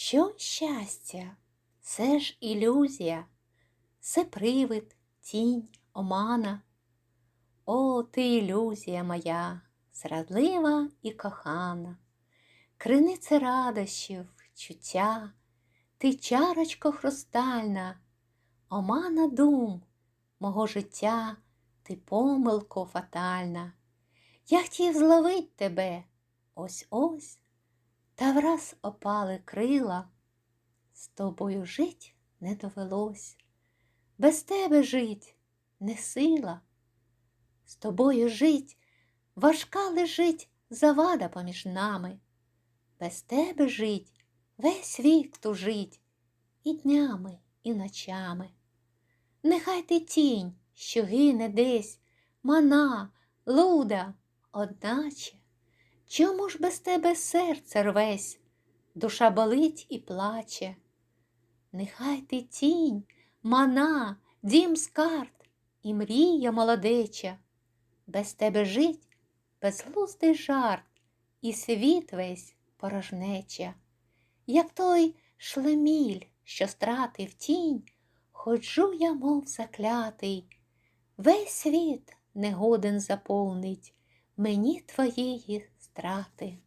Що щастя? Це ж ілюзія, це привид, тінь, омана. О, ти ілюзія моя, зрадлива і кохана, криниця радощів, чуття, ти чарочко хрустальна, омана дум мого життя, ти помилко фатальна. Я хотів зловить тебе ось ось, та враз опали крила. З тобою жить не довелось, без тебе жить не сила. З тобою жить важка лежить завада поміж нами. Без тебе жить весь вік тужить і днями, і ночами. Нехай ти тінь, що гине десь, мана, луда, одначе. Чому ж без тебе серце рвесь, душа болить і плаче? Нехай ти тінь, мана, дім скарб і мрія молодеча, без тебе жить безглуздий жарт, і світ весь порожнеча, як той шлеміль, що стратив тінь, ходжу я, мов заклятий, весь світ негоден заповнить мені твоєї страти.